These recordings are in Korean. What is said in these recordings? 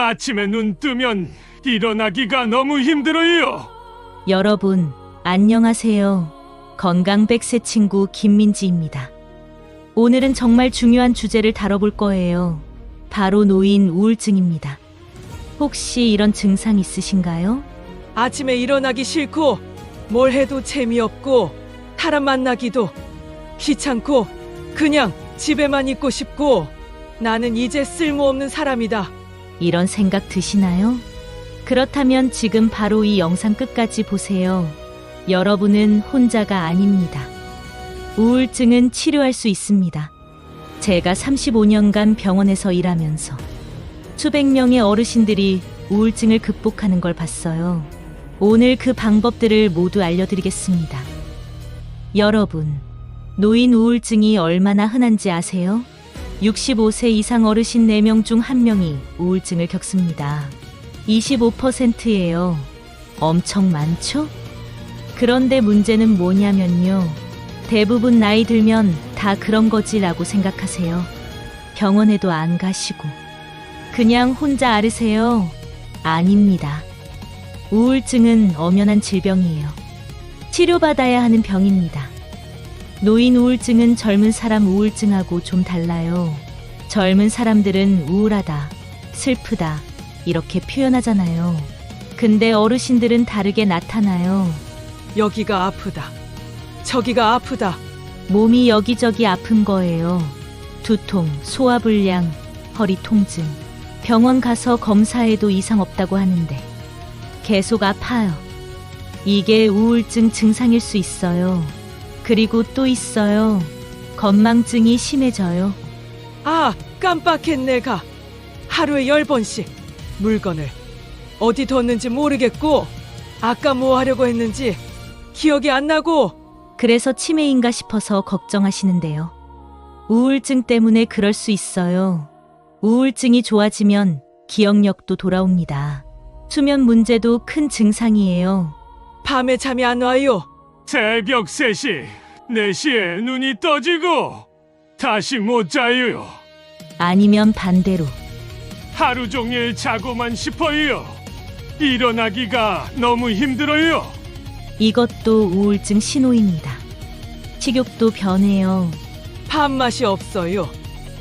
아침에 눈 뜨면 일어나기가 너무 힘들어요. 여러분, 안녕하세요. 건강 백세 친구 김민지입니다. 오늘은 정말 중요한 주제를 다뤄볼 거예요. 바로 노인 우울증입니다. 혹시 이런 증상 있으신가요? 아침에 일어나기 싫고 뭘 해도 재미없고 사람 만나기도 귀찮고 그냥 집에만 있고 싶고 나는 이제 쓸모없는 사람이다. 이런 생각 드시나요? 그렇다면 지금 바로 이 영상 끝까지 보세요. 여러분은 혼자가 아닙니다. 우울증은 치료할 수 있습니다. 제가 35년간 병원에서 일하면서 수백 명의 어르신들이 우울증을 극복하는 걸 봤어요. 오늘 그 방법들을 모두 알려드리겠습니다. 여러분, 노인 우울증이 얼마나 흔한지 아세요? 65세 이상 어르신 4명 중 1명이 우울증을 겪습니다. 25%예요. 엄청 많죠? 그런데 문제는 뭐냐면요. 대부분 나이 들면 다 그런 거지라고 생각하세요. 병원에도 안 가시고. 그냥 혼자 앓으세요. 아닙니다. 우울증은 엄연한 질병이에요. 치료받아야 하는 병입니다. 노인 우울증은 젊은 사람 우울증하고 좀 달라요. 젊은 사람들은 우울하다, 슬프다, 이렇게 표현하잖아요. 근데 어르신들은 다르게 나타나요. 여기가 아프다. 저기가 아프다. 몸이 여기저기 아픈 거예요. 두통, 소화불량, 허리 통증. 병원 가서 검사해도 이상 없다고 하는데 계속 아파요. 이게 우울증 증상일 수 있어요. 그리고 또 있어요. 건망증이 심해져요. 아, 깜빡했네 가. 하루에 열 번씩 물건을 어디 뒀는지 모르겠고 아까 뭐 하려고 했는지 기억이 안 나고 그래서 치매인가 싶어서 걱정하시는데요. 우울증 때문에 그럴 수 있어요. 우울증이 좋아지면 기억력도 돌아옵니다. 수면 문제도 큰 증상이에요. 밤에 잠이 안 와요. 새벽 3시, 4시에 눈이 떠지고 다시 못 자요. 아니면 반대로 하루 종일 자고만 싶어요. 일어나기가 너무 힘들어요. 이것도 우울증 신호입니다. 식욕도 변해요. 밥맛이 없어요.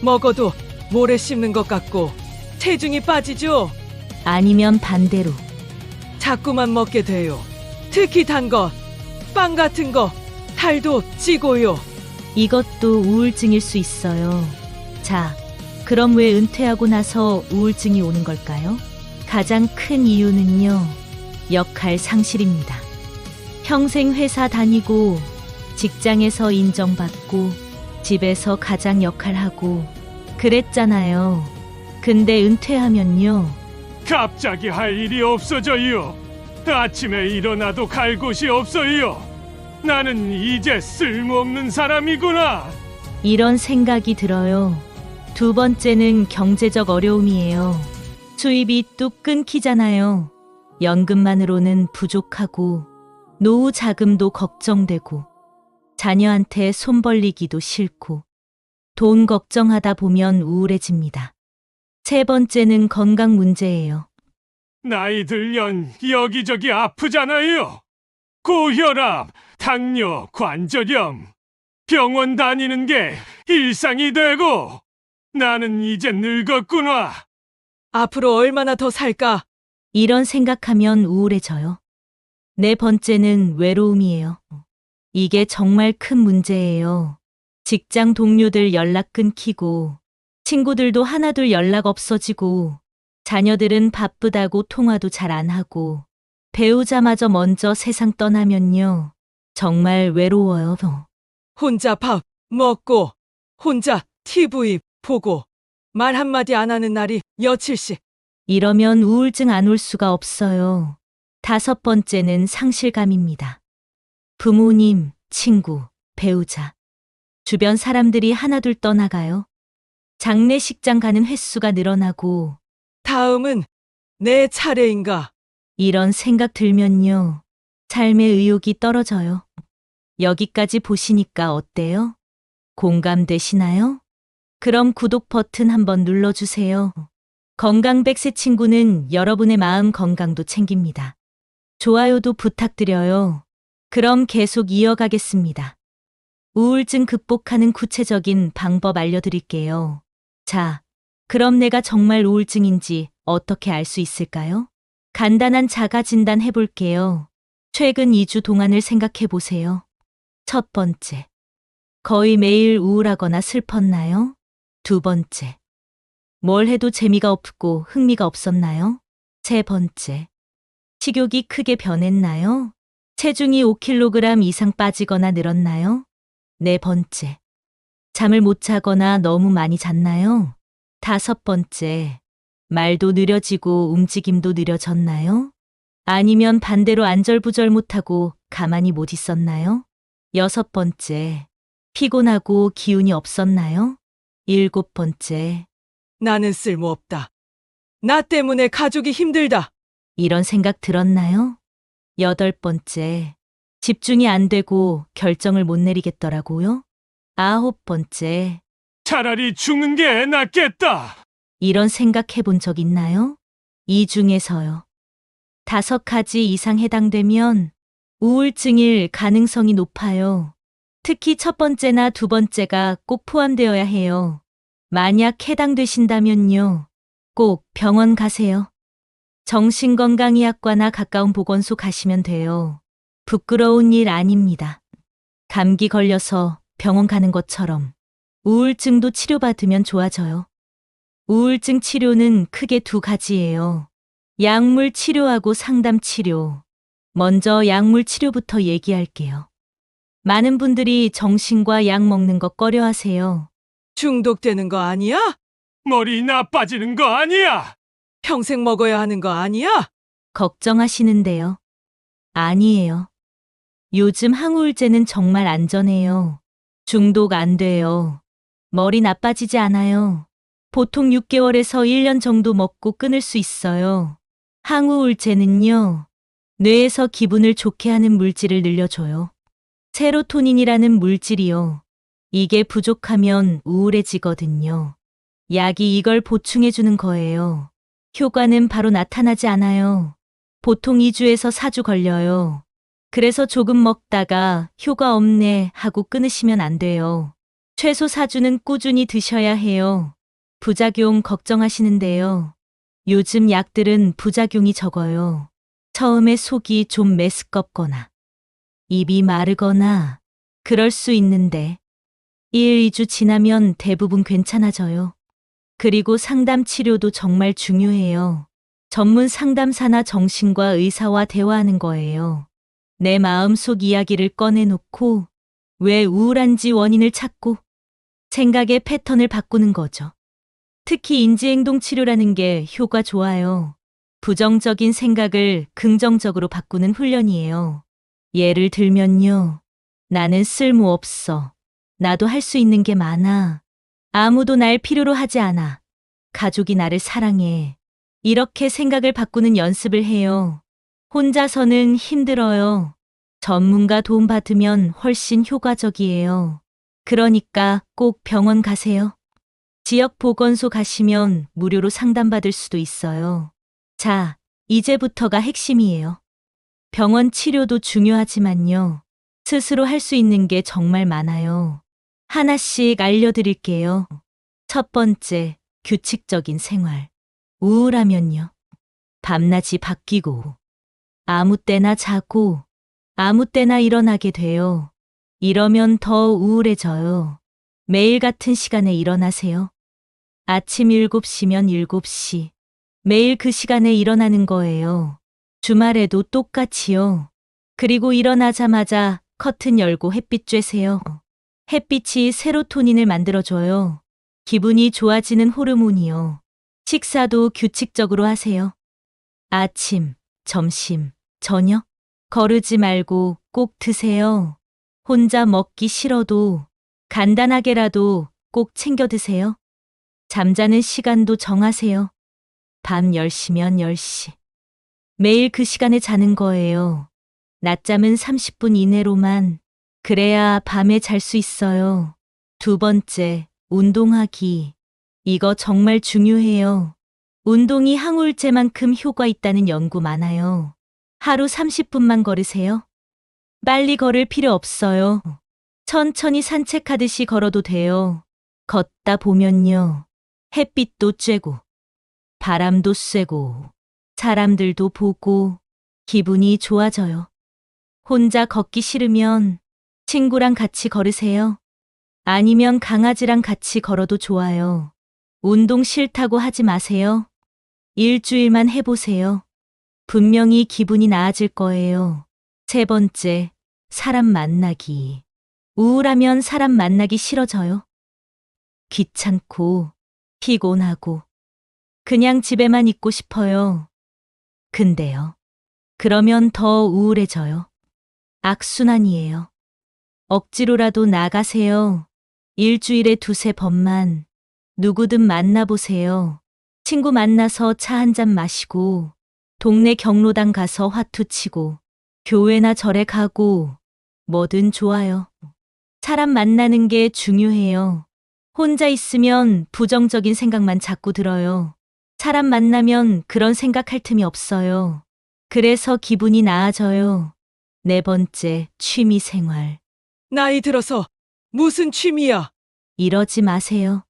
먹어도 모래 씹는 것 같고 체중이 빠지죠. 아니면 반대로 자꾸만 먹게 돼요. 특히 단 것, 빵 같은 거, 살도 찌고요. 이것도 우울증일 수 있어요. 자, 그럼 왜 은퇴하고 나서 우울증이 오는 걸까요? 가장 큰 이유는요, 역할 상실입니다. 평생 회사 다니고, 직장에서 인정받고, 집에서 가장 역할하고, 그랬잖아요. 근데 은퇴하면요, 갑자기 할 일이 없어져요. 아침에 일어나도 갈 곳이 없어요. 나는 이제 쓸모없는 사람이구나. 이런 생각이 들어요. 두 번째는 경제적 어려움이에요. 수입이 뚝 끊기잖아요. 연금만으로는 부족하고, 노후 자금도 걱정되고, 자녀한테 손 벌리기도 싫고, 돈 걱정하다 보면 우울해집니다. 세 번째는 건강 문제예요. 나이 들면 여기저기 아프잖아요. 고혈압, 당뇨, 관절염. 병원 다니는 게 일상이 되고 나는 이제 늙었구나. 앞으로 얼마나 더 살까? 이런 생각하면 우울해져요. 네 번째는 외로움이에요. 이게 정말 큰 문제예요. 직장 동료들 연락 끊기고, 친구들도 하나둘 연락 없어지고, 자녀들은 바쁘다고 통화도 잘 안 하고, 배우자마저 먼저 세상 떠나면요. 정말 외로워요. 혼자 밥 먹고 혼자 TV 보고 말 한마디 안 하는 날이 며칠씩 이러면 우울증 안 올 수가 없어요. 다섯 번째는 상실감입니다. 부모님, 친구, 배우자, 주변 사람들이 하나둘 떠나가요. 장례식장 가는 횟수가 늘어나고 다음은 내 차례인가? 이런 생각 들면요. 삶의 의욕이 떨어져요. 여기까지 보시니까 어때요? 공감되시나요? 그럼 구독 버튼 한번 눌러주세요. 건강 백세 친구는 여러분의 마음 건강도 챙깁니다. 좋아요도 부탁드려요. 그럼 계속 이어가겠습니다. 우울증 극복하는 구체적인 방법 알려드릴게요. 자, 그럼 내가 정말 우울증인지 어떻게 알 수 있을까요? 간단한 자가 진단 해볼게요. 최근 2주 동안을 생각해 보세요. 첫 번째. 거의 매일 우울하거나 슬펐나요? 두 번째. 뭘 해도 재미가 없고 흥미가 없었나요? 세 번째. 식욕이 크게 변했나요? 체중이 5kg 이상 빠지거나 늘었나요? 네 번째. 잠을 못 자거나 너무 많이 잤나요? 다섯 번째. 말도 느려지고 움직임도 느려졌나요? 아니면 반대로 안절부절 못하고 가만히 못 있었나요? 여섯 번째. 피곤하고 기운이 없었나요? 일곱 번째. 나는 쓸모없다. 나 때문에 가족이 힘들다. 이런 생각 들었나요? 여덟 번째. 집중이 안 되고 결정을 못 내리겠더라고요. 아홉 번째. 차라리 죽는 게 낫겠다. 이런 생각 해 본 적 있나요? 이 중에서요. 다섯 가지 이상 해당되면 우울증일 가능성이 높아요. 특히 첫 번째나 두 번째가 꼭 포함되어야 해요. 만약 해당되신다면요. 꼭 병원 가세요. 정신건강의학과나 가까운 보건소 가시면 돼요. 부끄러운 일 아닙니다. 감기 걸려서 병원 가는 것처럼 우울증도 치료받으면 좋아져요. 우울증 치료는 크게 두 가지예요. 약물 치료하고 상담 치료. 먼저 약물 치료부터 얘기할게요. 많은 분들이 정신과 약 먹는 거 꺼려 하세요. 중독되는 거 아니야? 머리 나빠지는 거 아니야. 평생 먹어야 하는 거 아니야? 걱정하시는데요. 아니에요. 요즘 항우울제는 정말 안전해요. 중독 안 돼요. 머리 나빠지지 않아요. 보통 6개월에서 1년 정도 먹고 끊을 수 있어요. 항우울제는요, 뇌에서 기분을 좋게 하는 물질을 늘려줘요. 세로토닌이라는 물질이요. 이게 부족하면 우울해지거든요. 약이 이걸 보충해주는 거예요. 효과는 바로 나타나지 않아요. 보통 2주에서 4주 걸려요. 그래서 조금 먹다가 효과 없네 하고 끊으시면 안 돼요. 최소 4주는 꾸준히 드셔야 해요. 부작용 걱정하시는데요. 요즘 약들은 부작용이 적어요. 처음에 속이 좀 메스껍거나, 입이 마르거나, 그럴 수 있는데, 1, 2주 지나면 대부분 괜찮아져요. 그리고 상담 치료도 정말 중요해요. 전문 상담사나 정신과 의사와 대화하는 거예요. 내 마음속 이야기를 꺼내놓고 왜 우울한지 원인을 찾고 생각의 패턴을 바꾸는 거죠. 특히 인지행동 치료라는 게 효과 좋아요. 부정적인 생각을 긍정적으로 바꾸는 훈련이에요. 예를 들면요. 나는 쓸모없어. 나도 할 수 있는 게 많아. 아무도 날 필요로 하지 않아. 가족이 나를 사랑해. 이렇게 생각을 바꾸는 연습을 해요. 혼자서는 힘들어요. 전문가 도움 받으면 훨씬 효과적이에요. 그러니까 꼭 병원 가세요. 지역 보건소 가시면 무료로 상담받을 수도 있어요. 자, 이제부터가 핵심이에요. 병원 치료도 중요하지만요. 스스로 할 수 있는 게 정말 많아요. 하나씩 알려드릴게요. 첫 번째, 규칙적인 생활. 우울하면요. 밤낮이 바뀌고, 아무 때나 자고, 아무 때나 일어나게 돼요. 이러면 더 우울해져요. 매일 같은 시간에 일어나세요. 아침 7시면 7시. 매일 그 시간에 일어나는 거예요. 주말에도 똑같이요. 그리고 일어나자마자 커튼 열고 햇빛 쬐세요. 햇빛이 세로토닌을 만들어줘요. 기분이 좋아지는 호르몬이요. 식사도 규칙적으로 하세요. 아침, 점심, 저녁. 거르지 말고 꼭 드세요. 혼자 먹기 싫어도 간단하게라도 꼭 챙겨 드세요. 잠자는 시간도 정하세요. 밤 10시면 10시. 매일 그 시간에 자는 거예요. 낮잠은 30분 이내로만. 그래야 밤에 잘 수 있어요. 두 번째, 운동하기. 이거 정말 중요해요. 운동이 항우울제만큼 효과 있다는 연구 많아요. 하루 30분만 걸으세요. 빨리 걸을 필요 없어요. 천천히 산책하듯이 걸어도 돼요. 걷다 보면요. 햇빛도 쬐고, 바람도 쐬고, 사람들도 보고, 기분이 좋아져요. 혼자 걷기 싫으면 친구랑 같이 걸으세요. 아니면 강아지랑 같이 걸어도 좋아요. 운동 싫다고 하지 마세요. 일주일만 해보세요. 분명히 기분이 나아질 거예요. 세 번째, 사람 만나기. 우울하면 사람 만나기 싫어져요. 귀찮고, 피곤하고, 그냥 집에만 있고 싶어요. 근데요. 그러면 더 우울해져요. 악순환이에요. 억지로라도 나가세요. 일주일에 두세 번만 누구든 만나보세요. 친구 만나서 차 한 잔 마시고, 동네 경로당 가서 화투 치고, 교회나 절에 가고, 뭐든 좋아요. 사람 만나는 게 중요해요. 혼자 있으면 부정적인 생각만 자꾸 들어요. 사람 만나면 그런 생각할 틈이 없어요. 그래서 기분이 나아져요. 네 번째, 취미 생활. 나이 들어서 무슨 취미야? 이러지 마세요.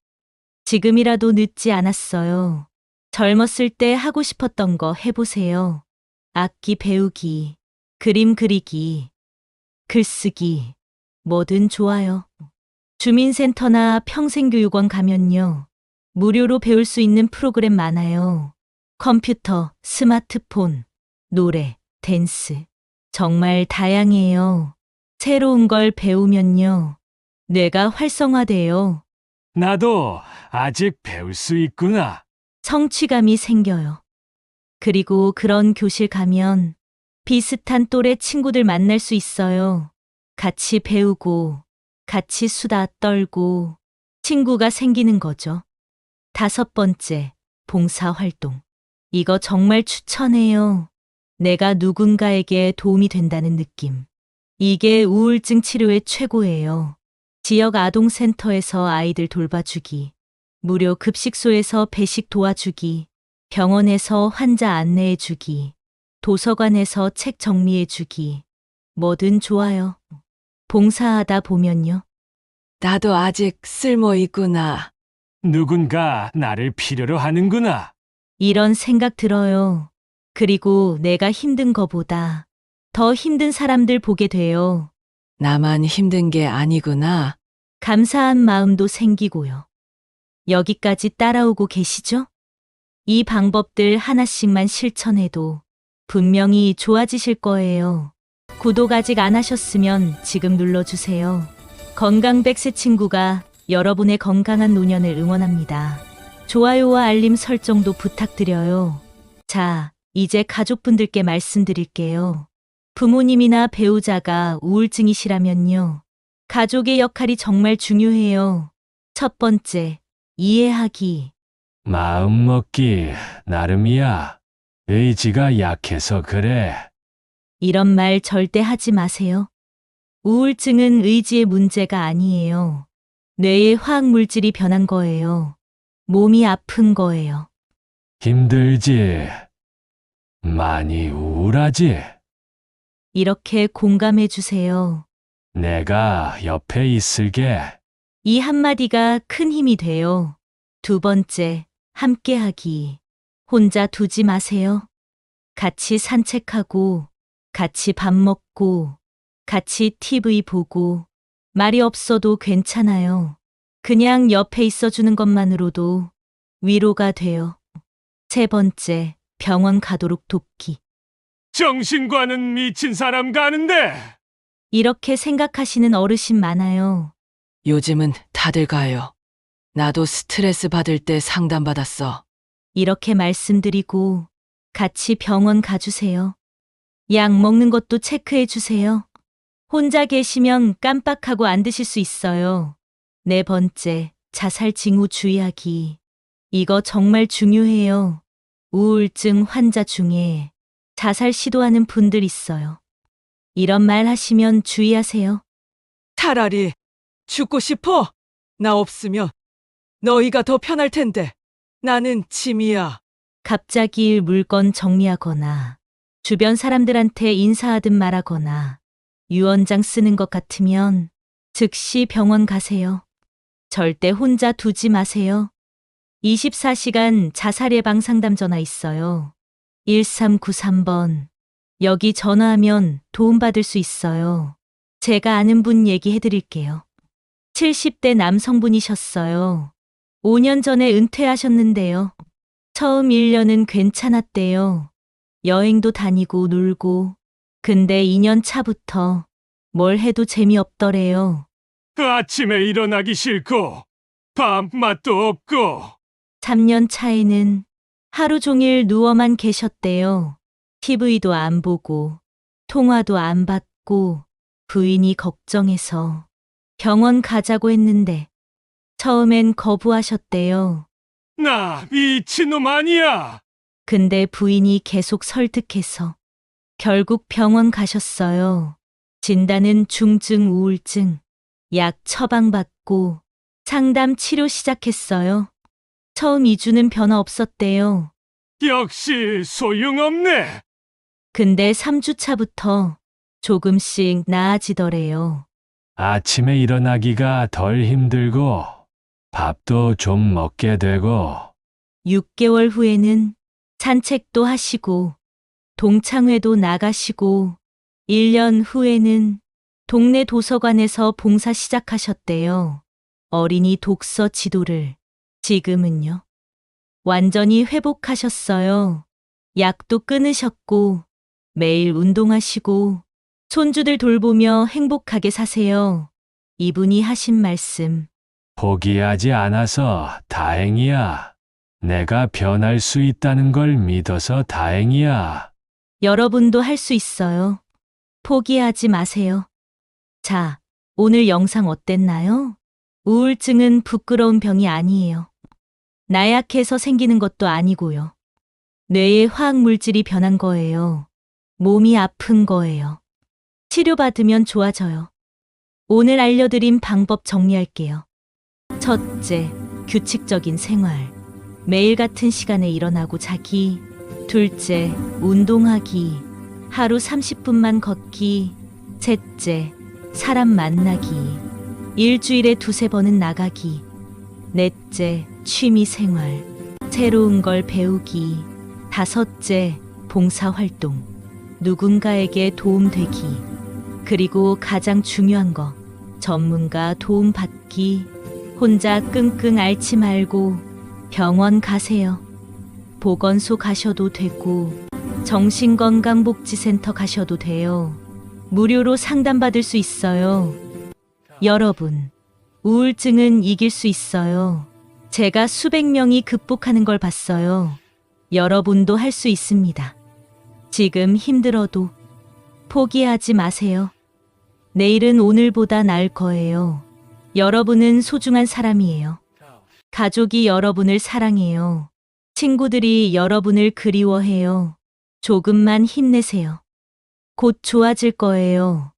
지금이라도 늦지 않았어요. 젊었을 때 하고 싶었던 거 해보세요. 악기 배우기, 그림 그리기, 글쓰기, 뭐든 좋아요. 주민센터나 평생교육원 가면요. 무료로 배울 수 있는 프로그램 많아요. 컴퓨터, 스마트폰, 노래, 댄스. 정말 다양해요. 새로운 걸 배우면요. 뇌가 활성화돼요. 나도 아직 배울 수 있구나. 성취감이 생겨요. 그리고 그런 교실 가면 비슷한 또래 친구들 만날 수 있어요. 같이 배우고, 같이 수다 떨고, 친구가 생기는 거죠. 다섯 번째, 봉사활동. 이거 정말 추천해요. 내가 누군가에게 도움이 된다는 느낌. 이게 우울증 치료의 최고예요. 지역 아동센터에서 아이들 돌봐주기, 무료 급식소에서 배식 도와주기, 병원에서 환자 안내해주기, 도서관에서 책 정리해주기, 뭐든 좋아요. 봉사하다 보면요. 나도 아직 쓸모 있구나. 누군가 나를 필요로 하는구나. 이런 생각 들어요. 그리고 내가 힘든 거보다 더 힘든 사람들 보게 돼요. 나만 힘든 게 아니구나. 감사한 마음도 생기고요. 여기까지 따라오고 계시죠? 이 방법들 하나씩만 실천해도 분명히 좋아지실 거예요. 구독 아직 안 하셨으면 지금 눌러주세요. 건강 백세 친구가 여러분의 건강한 노년을 응원합니다. 좋아요와 알림 설정도 부탁드려요. 자, 이제 가족분들께 말씀드릴게요. 부모님이나 배우자가 우울증이시라면요. 가족의 역할이 정말 중요해요. 첫 번째, 이해하기. 마음 먹기 나름이야. 의지가 약해서 그래. 이런 말 절대 하지 마세요. 우울증은 의지의 문제가 아니에요. 뇌의 화학 물질이 변한 거예요. 몸이 아픈 거예요. 힘들지. 많이 우울하지. 이렇게 공감해 주세요. 내가 옆에 있을게. 이 한마디가 큰 힘이 돼요. 두 번째, 함께하기. 혼자 두지 마세요. 같이 산책하고, 같이 밥 먹고, 같이 TV 보고, 말이 없어도 괜찮아요. 그냥 옆에 있어 주는 것만으로도 위로가 돼요. 세 번째, 병원 가도록 돕기. 정신과는 미친 사람 가는데. 이렇게 생각하시는 어르신 많아요. 요즘은 다들 가요. 나도 스트레스 받을 때 상담받았어. 이렇게 말씀드리고 같이 병원 가주세요. 약 먹는 것도 체크해 주세요. 혼자 계시면 깜빡하고 안 드실 수 있어요. 네 번째, 자살 징후 주의하기. 이거 정말 중요해요. 우울증 환자 중에 자살 시도하는 분들 있어요. 이런 말 하시면 주의하세요. 차라리 죽고 싶어. 나 없으면 너희가 더 편할 텐데. 나는 짐이야. 갑자기 물건 정리하거나 주변 사람들한테 인사하듯 말하거나 유언장 쓰는 것 같으면 즉시 병원 가세요. 절대 혼자 두지 마세요. 24시간 자살 예방 상담 전화 있어요. 1393번. 여기 전화하면 도움받을 수 있어요. 제가 아는 분 얘기해 드릴게요. 70대 남성분이셨어요. 5년 전에 은퇴하셨는데요. 처음 1년은 괜찮았대요. 여행도 다니고 놀고. 근데 2년 차부터 뭘 해도 재미없더래요. 그 아침에 일어나기 싫고 밥 맛도 없고 3년 차에는 하루 종일 누워만 계셨대요. TV도 안 보고, 통화도 안 받고, 부인이 걱정해서 병원 가자고 했는데, 처음엔 거부하셨대요. 나 미친놈 아니야. 근데 부인이 계속 설득해서, 결국 병원 가셨어요. 진단은 중증 우울증, 약 처방받고, 상담 치료 시작했어요. 처음 2주는 변화 없었대요. 역시 소용없네. 근데 3주 차부터 조금씩 나아지더래요. 아침에 일어나기가 덜 힘들고 밥도 좀 먹게 되고 6개월 후에는 산책도 하시고 동창회도 나가시고 1년 후에는 동네 도서관에서 봉사 시작하셨대요. 어린이 독서 지도를. 지금은요. 완전히 회복하셨어요. 약도 끊으셨고 매일 운동하시고 손주들 돌보며 행복하게 사세요. 이분이 하신 말씀. 포기하지 않아서 다행이야. 내가 변할 수 있다는 걸 믿어서 다행이야. 여러분도 할 수 있어요. 포기하지 마세요. 자, 오늘 영상 어땠나요? 우울증은 부끄러운 병이 아니에요. 나약해서 생기는 것도 아니고요. 뇌의 화학 물질이 변한 거예요. 몸이 아픈 거예요. 치료받으면 좋아져요. 오늘 알려드린 방법 정리할게요. 첫째, 규칙적인 생활. 매일 같은 시간에 일어나고 자기. 둘째, 운동하기. 하루 30분만 걷기. 셋째, 사람 만나기. 일주일에 두세 번은 나가기. 넷째, 취미 생활. 새로운 걸 배우기. 다섯째, 봉사활동. 누군가에게 도움되기. 그리고 가장 중요한 거, 전문가 도움 받기. 혼자 끙끙 앓지 말고 병원 가세요. 보건소 가셔도 되고, 정신건강복지센터 가셔도 돼요. 무료로 상담받을 수 있어요. 여러분, 우울증은 이길 수 있어요. 제가 수백 명이 극복하는 걸 봤어요. 여러분도 할 수 있습니다. 지금 힘들어도 포기하지 마세요. 내일은 오늘보다 나을 거예요. 여러분은 소중한 사람이에요. 가족이 여러분을 사랑해요. 친구들이 여러분을 그리워해요. 조금만 힘내세요. 곧 좋아질 거예요.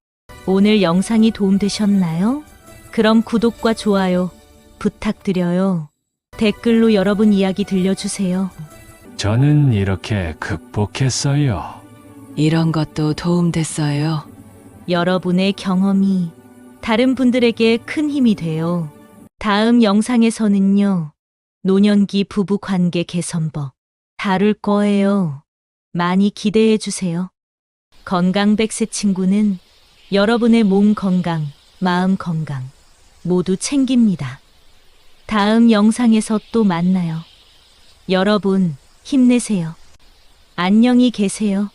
오늘 영상이 도움되셨나요? 그럼 구독과 좋아요 부탁드려요. 댓글로 여러분 이야기 들려주세요. 저는 이렇게 극복했어요. 이런 것도 도움됐어요. 여러분의 경험이 다른 분들에게 큰 힘이 돼요. 다음 영상에서는요, 노년기 부부 관계 개선법 다룰 거예요. 많이 기대해 주세요. 건강 백세 친구는 여러분의 몸 건강, 마음 건강 모두 챙깁니다. 다음 영상에서 또 만나요. 여러분, 힘내세요. 안녕히 계세요.